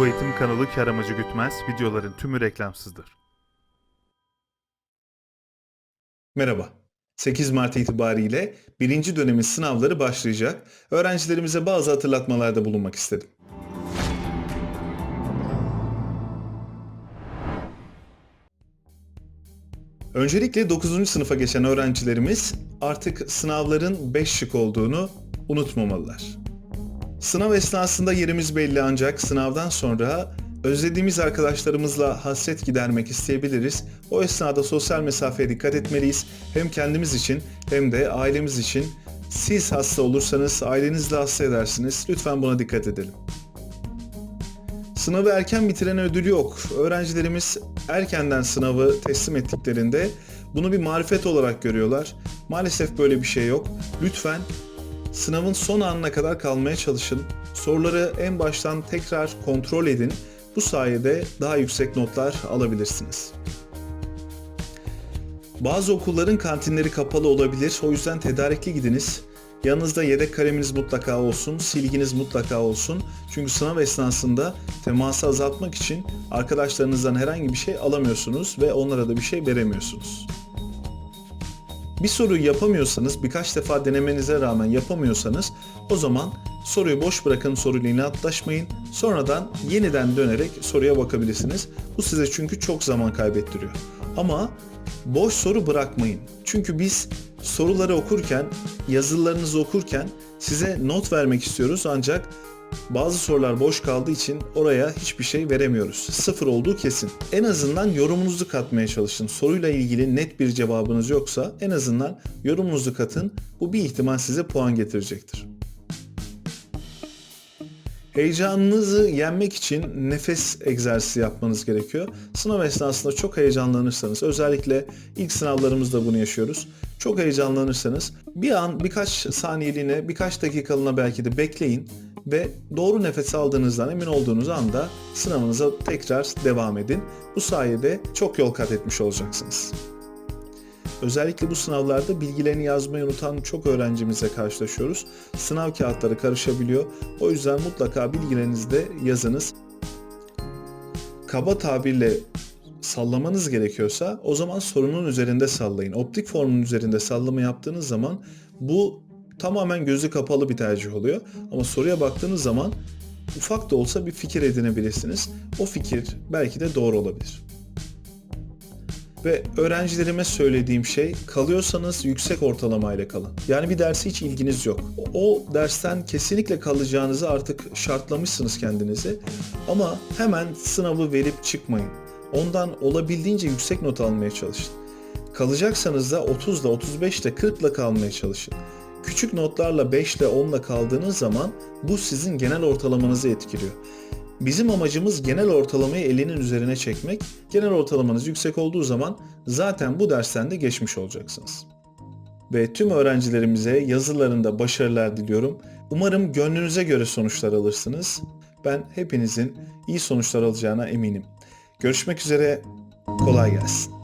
Bu eğitim kanalı kar amacı gütmez, videoların tümü reklamsızdır. Merhaba. 8 Mart itibariyle birinci dönemin sınavları başlayacak. Öğrencilerimize bazı hatırlatmalarda bulunmak istedim. Öncelikle 9. sınıfa geçen öğrencilerimiz artık sınavların 5 şık olduğunu unutmamalılar. Sınav esnasında yerimiz belli ancak sınavdan sonra özlediğimiz arkadaşlarımızla hasret gidermek isteyebiliriz. O esnada sosyal mesafeye dikkat etmeliyiz. Hem kendimiz için hem de ailemiz için. Siz hasta olursanız aileniz de hasta edersiniz. Lütfen buna dikkat edelim. Sınavı erken bitiren ödül yok. Öğrencilerimiz erkenden sınavı teslim ettiklerinde bunu bir marifet olarak görüyorlar. Maalesef böyle bir şey yok. Lütfen sınavın son anına kadar kalmaya çalışın. Soruları en baştan tekrar kontrol edin. Bu sayede daha yüksek notlar alabilirsiniz. Bazı okulların kantinleri kapalı olabilir. O yüzden tedarikli gidiniz. Yanınızda yedek kaleminiz mutlaka olsun, silginiz mutlaka olsun. Çünkü sınav esnasında teması azaltmak için arkadaşlarınızdan herhangi bir şey alamıyorsunuz ve onlara da bir şey veremiyorsunuz. Bir soruyu yapamıyorsanız, birkaç defa denemenize rağmen yapamıyorsanız o zaman soruyu boş bırakın soruyla inatlaşmayın. Sonradan yeniden dönerek soruya bakabilirsiniz. Bu size çünkü çok zaman kaybettiriyor. Ama boş soru bırakmayın. Çünkü biz soruları okurken, yazılarınızı okurken size not vermek istiyoruz ancak bazı sorular boş kaldığı için oraya hiçbir şey veremiyoruz. Sıfır olduğu kesin. En azından yorumunuzu katmaya çalışın. Soruyla ilgili net bir cevabınız yoksa en azından yorumunuzu katın. Bu bir ihtimal size puan getirecektir. Heyecanınızı yenmek için nefes egzersizi yapmanız gerekiyor. Sınav esnasında çok heyecanlanırsanız, özellikle ilk sınavlarımızda bunu yaşıyoruz. Çok heyecanlanırsanız bir an birkaç saniyeliğine, birkaç dakikalığına belki de bekleyin ve doğru nefes aldığınızdan emin olduğunuz anda sınavınıza tekrar devam edin. Bu sayede çok yol kat etmiş olacaksınız. Özellikle bu sınavlarda bilgilerini yazmayı unutan çok öğrencimizle karşılaşıyoruz. Sınav kağıtları karışabiliyor. O yüzden mutlaka bilgilerinizi de yazınız. Kaba tabirle sallamanız gerekiyorsa o zaman sorunun üzerinde sallayın. Optik formun üzerinde sallama yaptığınız zaman bu tamamen gözü kapalı bir tercih oluyor. Ama soruya baktığınız zaman ufak da olsa bir fikir edinebilirsiniz. O fikir belki de doğru olabilir. Ve öğrencilerime söylediğim şey kalıyorsanız yüksek ortalamayla kalın. Yani bir derse hiç ilginiz yok. O dersten kesinlikle kalacağınızı artık şartlamışsınız kendinizi. Ama hemen sınavı verip çıkmayın. Ondan olabildiğince yüksek not almaya çalışın. Kalacaksanız da 30'da, 35'te, 40'la kalmaya çalışın. Küçük notlarla 5 ile 10 ile kaldığınız zaman bu sizin genel ortalamanızı etkiliyor. Bizim amacımız genel ortalamayı elinin üzerine çekmek. Genel ortalamanız yüksek olduğu zaman zaten bu dersten de geçmiş olacaksınız. Ve tüm öğrencilerimize yazılarında başarılar diliyorum. Umarım gönlünüze göre sonuçlar alırsınız. Ben hepinizin iyi sonuçlar alacağına eminim. Görüşmek üzere. Kolay gelsin.